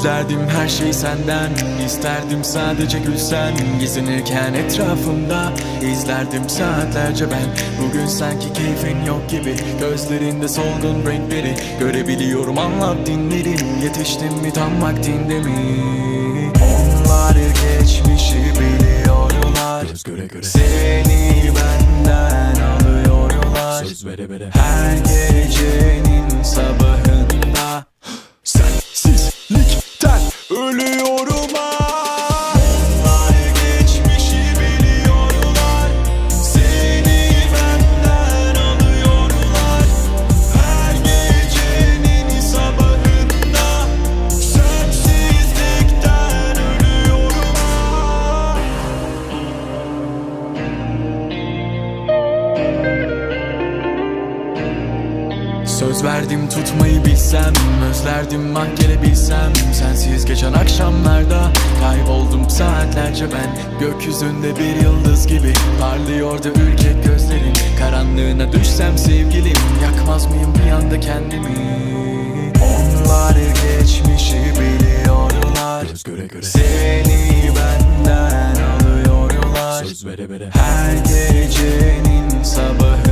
Gizlerdim her şeyi senden isterdim sadece gülsen. Gizlenirken etrafımda izlerdim saatlerce ben. Bugün sanki keyfin yok gibi Gözlerinde solgun renkleri. Görebiliyorum anlat dinlerim Yetiştim mi tam vaktinde mi? Onlar geçmişi biliyorlar. Göz göre göre. Seni benden alıyorlar. Söz vere vere. Her Söz verdim tutmayı bilsem Özlerdim mahkelebilsem Sensiz geçen akşamlarda Kayboldum saatlerce ben. Gökyüzünde bir yıldız gibi Parlıyordu ürkek gözlerin Karanlığına düşsem sevgilim Yakmaz mıyım bir anda kendimi? Onları geçmişi biliyorlar. Göz göre göre. Seni benden alıyorlar. Söz vere vere. Her gecenin sabahı